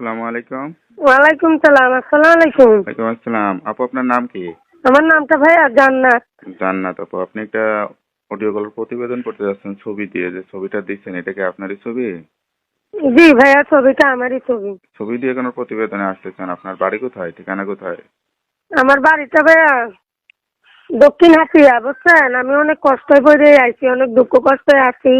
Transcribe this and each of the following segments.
আসসালামু আলাইকুম। ওয়ালাইকুম সালাম আসসালামু আলাইকুম। ওয়ালাইকুম আসসালাম। আপু আপনার নাম কি? আমার নামটা ভাইয়া জান্নাত। জান্নাত আপু আপনি একটা অডিও কল প্রতিবেদন করতে যাচ্ছেন ছবি দিয়ে যে ছবিটা দিচ্ছেন এটা কি আপনারই ছবি? জি ভাইয়া ছবিটা আমারই ছবি। ছবি দিয়ে কোনো প্রতিবেদনে আসতেছেন আপনার বাড়ি কোথায়? ঠিকানা কোথায়? আমার বাড়িটা ভাইয়া দক্ষিণ হাতিয়া বুঝছেন? আমি অনেক কষ্ট পড়ে আইছি অনেক দুঃখ কষ্টে আছি।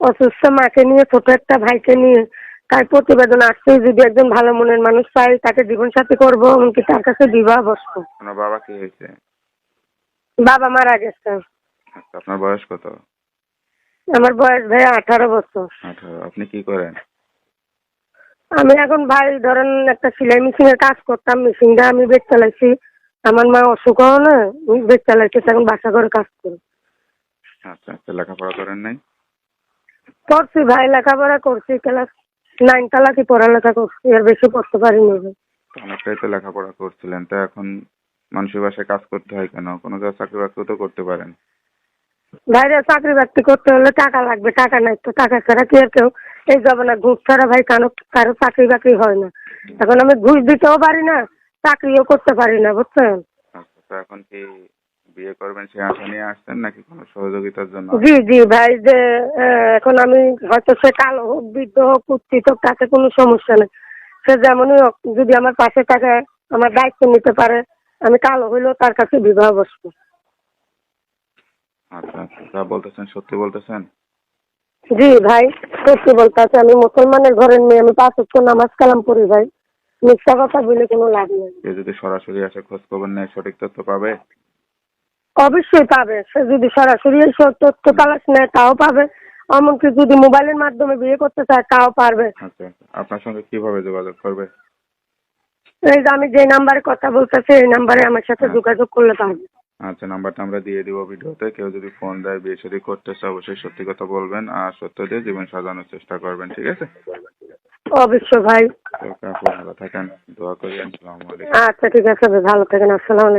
অসুস্থ মাকে নিয়ে ছোট একটা ভাইকে নিয়ে। তাই প্রতিবেদন আসছে যদি একজন ভালো মনের মানুষ পাই তাকে জীবন সাথী করব এমনকি তার কাছে বিবাহ বসবো। আপনার বাবা কি হয়েছে? বাবা মারা গেছে। আচ্ছা আপনার বয়স কত? আমার বয়স ভাই আঠারো বছর। আঠারো আপনি কি করেন? আমি এখন ভাই ধরেন একটা সেলাই মেশিনের কাজ করতাম মেশিনটা আমি বেচ চালাইছি। আমার মা অসুখ না আমি বেচ চালাইছি এখন বাসা করে কাজ করি। আচ্ছা আচ্ছা লেখাপড়া করেন নাই? করছি ভাই লেখাপড়া করছি ক্লাস নাইন তালাকি পড়ালেখা করছি আর বেশি পড়তে পারিনি অনেকটাই তো লেখাপড়া করছিলেন তা এখন মানুষের বাসায় কাজ করতে হয় কেন? কোনো জায়গায় চাকরি বাকরিও তো করতে পারেন। ভাইরা চাকরি বাকরি করতে হলে টাকা লাগবে টাকা নাই তো টাকা ছাড়া কি আর কেউ এই জমানা ঘুষ ছাড়া ভাই কারও কারও চাকরি বাকরি হয় না। এখন আমি ঘুষ দিতেও পারি না চাকরিও করতে পারি না বুঝছেন? আচ্ছা এখন কি বিয়ে করবেন সে আশা নিয়ে আসছেন নাকি কোনো সহযোগিতার জন্য? জি জি ভাই যে এখন আমি হয়তো সে কালো হোক বৃদ্ধ হোক কুচ্ছিত হোক তাতে কোনো সমস্যা নেই। সে যেমনই হোক যদি আমার পাশে থাকে আমার দায়িত্ব নিতে পারে আমি কালো হইলেও তার কাছে বিবাহ বসবো। আচ্ছা আচ্ছা যা বলতেছেন সত্যি বলতেছেন? জি ভাই সত্যি আমি মুসলমানের ঘরের মেয়ে আমি পাঁচ ওয়াক্ত নামাজ কালাম পড়ি ভাই। মিথ্যা কথা বলে কোনো লাভ নেই। যদি সরাসরি আসে খোঁজ খবর নেয় সঠিক তথ্য পাবে? অবশ্যই পাবে। সে যদি সরাসরি এসে তথ্য তালাশ নেয় তাও পাবে। এমনকি যদি মোবাইলের মাধ্যমে বিয়ে করতে চায় তাও পারবে। আচ্ছা আচ্ছা। আপনার সঙ্গে কীভাবে যোগাযোগ করবে? এই যে আমি যে নাম্বারে কথা বলতেছি এই নাম্বারে আমার সাথে হ্যাঁ। যোগাযোগ করলে পারবে। আচ্ছা নাম্বারটা আমরা দিয়ে দিব ভিডিওতে। কেউ যদি ফোন দেয় বিয়ে শাদী করতে চায় অবশ্যই সত্যি কথা বলবেন আর সত্য দিয়ে জীবন সাজানোর চেষ্টা করবেন ঠিক আছে? অবশ্য ভাই। ভালো থাকেন। দোয়া করি আসসালামু আলাইকুম। আচ্ছা ঠিক আছে ভালো থাকেন। আসসালামু আলাইকুম।